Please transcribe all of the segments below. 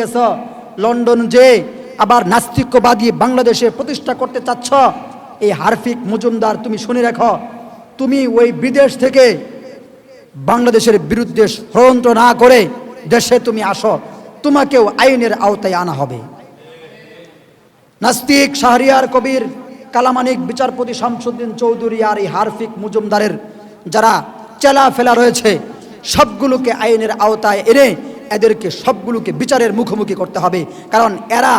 গেছ? লন্ডন যে আবার নাস্তিক্যবাদী বাংলাদেশে প্রতিষ্ঠা করতে চাচ্ছ, এই হারফিক মজুমদার তুমি শুনে রাখো, তুমি ওই বিদেশ থেকে বাংলাদেশের বিরুদ্ধে ষড়যন্ত্র না করে দেশে তুমি আসো, তোমাকেও আইনের আওতায় আনা হবে। নাস্তিক শাহরিয়ার কবির, কালামানিক বিচারপতি শামসুদ্দিন চৌধুরী আর এই হারফিক মজুমদারের যারা চেলা ফেলা রয়েছে, সবগুলোকে আইনের আওতায় এনে এদেরকে সবগুলোকে বিচারের মুখোমুখি করতে হবে। কারণ এরা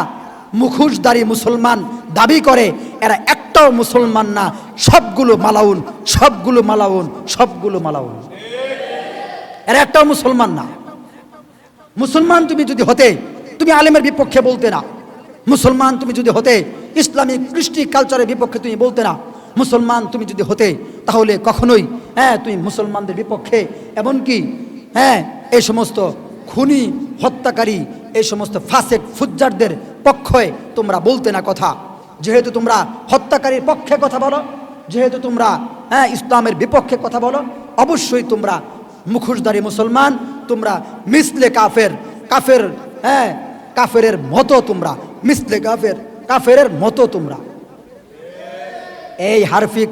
মুখোশদারি মুসলমান দাবি করে, এরা একটাও মুসলমান না। সবগুলো মালাউন সবগুলো মালাউন সবগুলো মালাউন। এরা একটাও মুসলমান না। মুসলমান তুমি যদি হতে, তুমি আলেমের বিপক্ষে বলতে না। মুসলমান তুমি যদি হতে ইসলামিক কৃষ্টি কালচারের বিপক্ষে তুমি বলতে না। মুসলমান তুমি যদি হতে, তাহলে কখনোই হ্যাঁ তুমি মুসলমানদের বিপক্ষে। এমনকি হ্যাঁ এই সমস্ত খুনি, হত্যাকারী, এই সমস্ত ফাসেক, ফুজ্জারদের পক্ষে তোমরা বলতে না কথা। যেহেতু তোমরা হত্যাকারীর পক্ষে কথা বলো, যেহেতু তোমরা হ্যাঁ ইসলামের বিপক্ষে কথা বলো, অবশ্যই তোমরা মুখোশধারী মুসলমান, তোমরা মিসলে কাফের কাফের হ্যাঁ কাফেরের মতো তোমরা, মিসলে কাফের, কাফেরের মতো তোমরা। এই হারফিক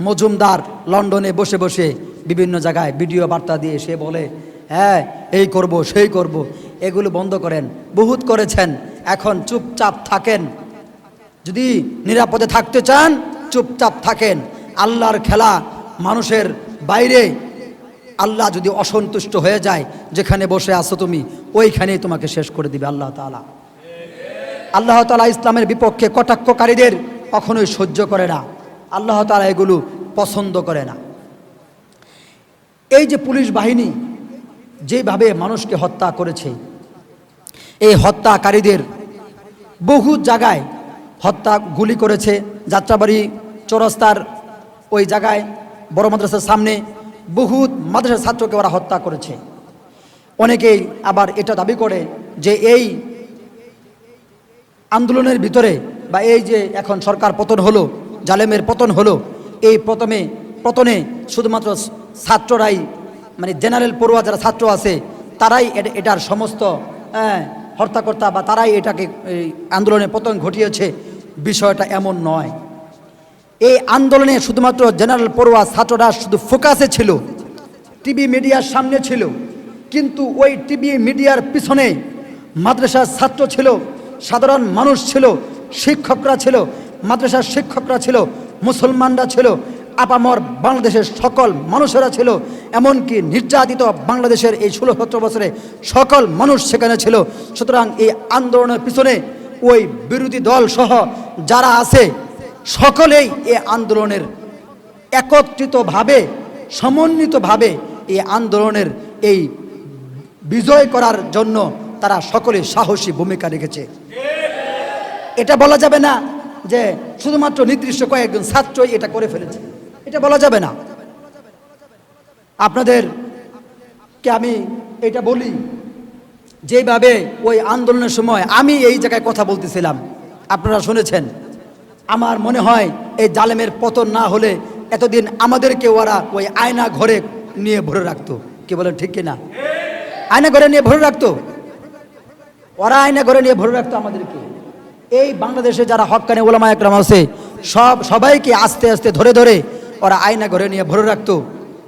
মজুমদার লন্ডনে বসে বসে বিভিন্ন জায়গায় ভিডিও বার্তা দিয়ে সে বলে হ্যাঁ এই করব, সেই করব। এগুলো বন্ধ করেন। বহুত করেছেন। এখন চুপচাপ থাকেন। যদি নিরাপদে থাকতে চান, চুপচাপ থাকেন। আল্লাহর খেলা মানুষের বাইরে। আল্লাহ যদি অসন্তুষ্ট হয়ে যায়, যেখানে বসে আছো তুমি, ওইখানেই তোমাকে শেষ করে দিবে আল্লাহ তাআলা। আল্লাহ তাআলা ইসলামের বিপক্ষে কটাক্ষকারীদের কখনোই সহ্য করে না। আল্লাহ তাআলা এগুলো পছন্দ করে না। এই যে পুলিশ বাহিনী যেভাবে মানুষকে হত্যা করেছে, এই হত্যাকারীদের বহু জায়গায় হত্যা গুলি করেছে। যাত্রাবাড়ি, চৌরাস্তার ওই জায়গায়, বড় মাদ্রাসার সামনে বহুত মাদ্রাসার ছাত্রকে ওরা হত্যা করেছে। অনেকেই আবার এটা দাবি করে যে এই আন্দোলনের ভিতরে বা এই যে এখন সরকার পতন হলো, জালেমের পতন হলো, এই প্রথমে পতনে শুধুমাত্র ছাত্ররাই মানে জেনারেল পড়ুয়া যারা ছাত্র আছে, তারাই এটার সমস্ত হর্তাকর্তা বা তারাই এটাকে, এই আন্দোলনের পতন ঘটিয়েছে। বিষয়টা এমন নয়। এই আন্দোলনে শুধুমাত্র জেনারেল পড়ুয়া ছাত্ররা শুধু ফোকাসে ছিল, টিভি মিডিয়ার সামনে ছিল, কিন্তু ওই টিভি মিডিয়ার পিছনে মাদ্রাসার ছাত্র ছিল, সাধারণ মানুষ ছিল, শিক্ষকরা ছিল, মাদ্রাসার শিক্ষকরা ছিল, মুসলমানরা ছিল আপামর বাংলাদেশের সকল মানুষেরা ছিল, এমনকি নির্যাতিত বাংলাদেশের এই ষোলো সতেরো বছরে সকল মানুষ সেখানে ছিল। সুতরাং এই আন্দোলনের পিছনে ওই বিরোধী দল সহ যারা আছে, সকলেই এ আন্দোলনের একত্রিতভাবে, সমন্বিতভাবে এই আন্দোলনের এই বিজয় করার জন্য তারা সকলে সাহসী ভূমিকা রেখেছে। এটা বলা যাবে না যে শুধুমাত্র নির্দিষ্ট কয়েকজন ছাত্রই এটা করে ফেলেছে। এটা বলা যাবে না। আপনাদেরকে আমি এটা বলি, যেভাবে ওই আন্দোলনের সময় আমি এই জায়গায় কথা বলতেছিলাম, আপনারা শুনেছেন। আমার মনে হয় এই জালেমের পতন না হলে এতদিন আমাদেরকে ওরা ওই আয়না ঘরে নিয়ে ভরে রাখতো। কি বলেন, ঠিক কিনা? আয়না ঘরে নিয়ে ভরে রাখতো? ওরা আয়না ঘরে নিয়ে ভরে রাখতো আমাদেরকে। এই বাংলাদেশে যারা হকানি ওলামা একরাম আছে, সব সবাইকে আস্তে আস্তে ধরে ধরে ওরা আয়না ঘরে নিয়ে ভরে রাখতো।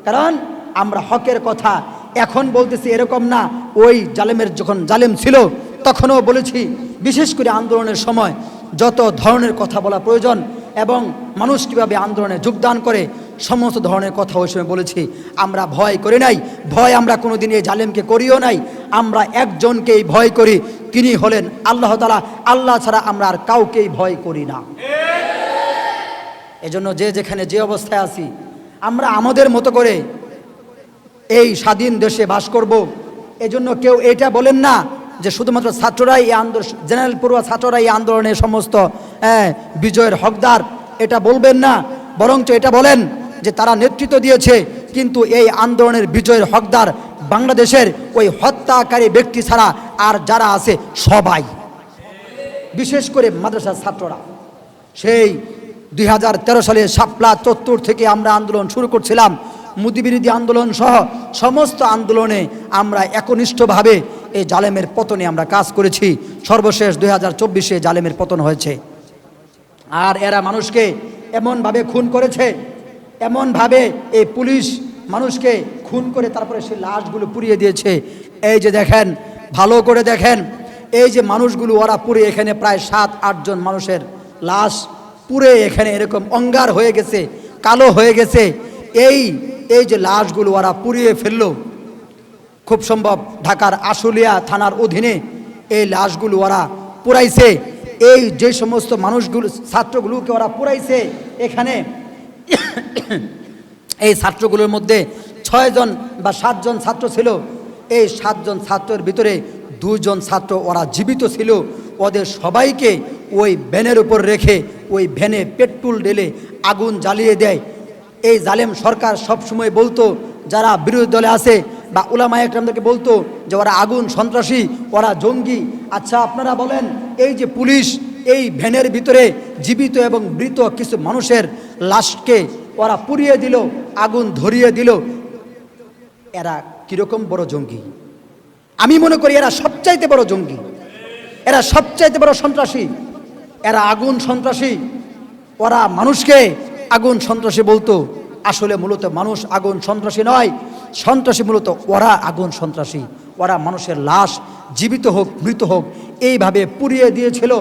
কারণ আমরা হকের কথা এখন বলতেছি এরকম না। ওই জালেমের যখন জালেম ছিল, তখনও বলেছি, বিশেষ করে আন্দোলনের সময় যত ধরনের কথা বলা প্রয়োজন এবং মানুষ কীভাবে আন্দোলনে যোগদান করে, সমস্ত ধরনের কথা ওই সময় বলেছি। আমরা ভয় করি নাই। ভয় আমরা কোনোদিন এই জালেমকে করিও নাই। আমরা একজনকেই ভয় করি, তিনি হলেন আল্লাহ তালা আল্লাহ ছাড়া আমরা আর কাউকেই ভয় করি না। এজন্য যে যেখানে যে অবস্থায় আছি আমরা আমাদের মতো করে এই স্বাধীন দেশে বাস করব। এজন্য কেউ এটা বলেন না যে শুধুমাত্র ছাত্ররাই এই আন্দোলন জেনারেল পড়ুয়া ছাত্ররাই এই আন্দোলনের সমস্ত হ্যাঁ, বিজয়ের হকদার। এটা বলবেন না বরঞ্চ এটা বলেন যে তারা নেতৃত্ব দিয়েছে কিন্তু এই আন্দোলনের বিজয়ের হকদার বাংলাদেশের ওই হত্যাকারী ব্যক্তি ছাড়া আর যারা আছে সবাই। বিশেষ করে মাদ্রাসার ছাত্ররা। সেই দুই হাজার তেরো সালে শাপলা চত্বর থেকে আমরা আন্দোলন শুরু করছিলাম। মুদিবিরোধী আন্দোলন সহ সমস্ত আন্দোলনে আমরা একনিষ্ঠভাবে এই জালেমের পতনে আমরা কাজ করেছি। সর্বশেষ দুই হাজার চব্বিশে জালেমের পতন হয়েছে। আর এরা মানুষকে এমনভাবে খুন করেছে, এমনভাবে এই পুলিশ মানুষকে খুন করে তারপরে সে লাশগুলো পুড়িয়ে দিয়েছে। এই যে দেখেন, ভালো করে দেখেন, এই যে মানুষগুলো ওরা পুড়ে এখানে প্রায় সাত আটজন মানুষের লাশ পুড়ে এখানে এরকম অঙ্গার হয়ে গেছে, কালো হয়ে গেছে। এই এই যে লাশগুলো ওরা পুড়িয়ে ফেলল, খুব সম্ভব ঢাকার আশুলিয়া থানার অধীনে এই লাশগুলো ওরা পুরাইছে। এই যে সমস্ত মানুষগুলো, ছাত্রগুলোকে ওরা পুরাইছে এখানে। এই ছাত্রগুলোর মধ্যে ছয়জন বা সাতজন ছাত্র ছিল। এই সাতজন ছাত্রের ভিতরে দুজন ছাত্র ওরা জীবিত ছিল। ওদের সবাইকে ওই ভ্যানের উপর রেখে ওই ভ্যানে পেট্রোল ঢেলে আগুন জ্বালিয়ে দেয়। এই জালেম সরকার সবসময় বলতো, যারা বিরোধী দলে আছে বা উলামা একরামদেরকে বলতো যে ওরা আগুন, সন্ত্রাসী, ওরা জঙ্গি। আচ্ছা আপনারা বলেন, এই যে পুলিশ, এই ভ্যানের ভিতরে জীবিত এবং মৃত কিছু মানুষের লাশকে ওরা পুড়িয়ে দিল, আগুন ধরিয়ে দিল। এরা কীরকম বড় জঙ্গি? আমি মনে করি এরা সবচাইতে বড় জঙ্গি। এরা সবচাইতে বড় সন্ত্রাসী। এরা আগুন সন্ত্রাসী। ওরা মানুষকে আগুন সন্ত্রাসী বলতো। আসলে মূলত মানুষ আগুন সন্ত্রাসী নয়। সন্ত্রাসী মূলত ওরা আগুন সন্ত্রাসী। ওরা মানুষের লাশ জীবিত হোক, মৃত হোক, এইভাবে পুড়িয়ে দিয়েছিল।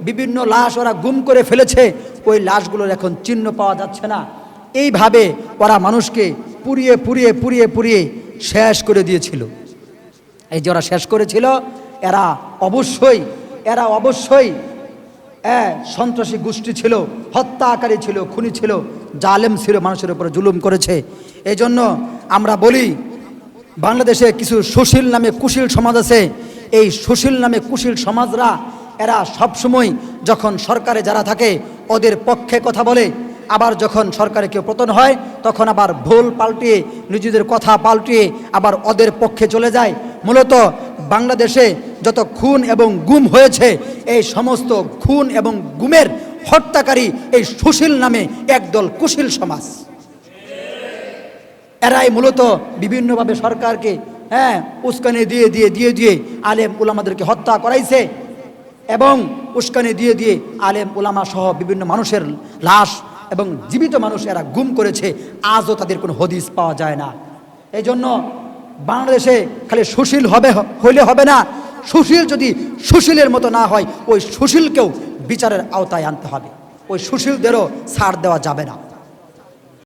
বিভিন্ন লাশ ওরা গুম করে ফেলেছে। ওই লাশগুলোর এখন চিহ্ন পাওয়া যাচ্ছে না। এইভাবে ওরা মানুষকে পুড়িয়ে পুড়িয়ে পুড়িয়ে পুড়িয়ে শেষ করে দিয়েছিল। এই যে ওরা শেষ করেছিল, এরা অবশ্যই এরা অবশ্যই সন্ত্রাসী গোষ্ঠী ছিল, হত্যাকারী ছিল, খুনি ছিল, জালেম ছিল, মানুষের উপরে জুলুম করেছে। এই জন্য আমরা বলি, বাংলাদেশে কিছু সুশীল নামে কুশীল সমাজ আছে। এই সুশীল নামে কুশীল সমাজরা, এরা সবসময় যখন সরকারে যারা থাকে, ওদের পক্ষে কথা বলে। আবার যখন সরকারে কেউ পতন হয়, তখন আবার ভুল পাল্টিয়ে, নিজেদের কথা পাল্টিয়ে আবার ওদের পক্ষে চলে যায়। মূলত বাংলাদেশে যত খুন এবং গুম হয়েছে, এই সমস্ত খুন এবং গুমের হত্যাকারী এই সুশীল নামে একদল কুশীল সমাজ। এরাই মূলত বিভিন্নভাবে সরকারকে হ্যাঁ উস্কানি দিয়ে দিয়ে দিয়ে দিয়ে আলেম উলামাদেরকে হত্যা করাইছে এবং উস্কানি দিয়ে দিয়ে আলেম উলামা সহ বিভিন্ন মানুষের লাশ এবং জীবিত মানুষ এরা গুম করেছে। আজও তাদের কোনো হদিস পাওয়া যায় না। এই জন্য বাংলাদেশে খালি সুশীল হবে, হইলে হবে না। সুশীল যদি সুশীলের মতো না হয়, ওই সুশীলকেও বিচারের আওতায় আনতে হবে। ওই সুশীলদেরও ছাড় দেওয়া যাবে না।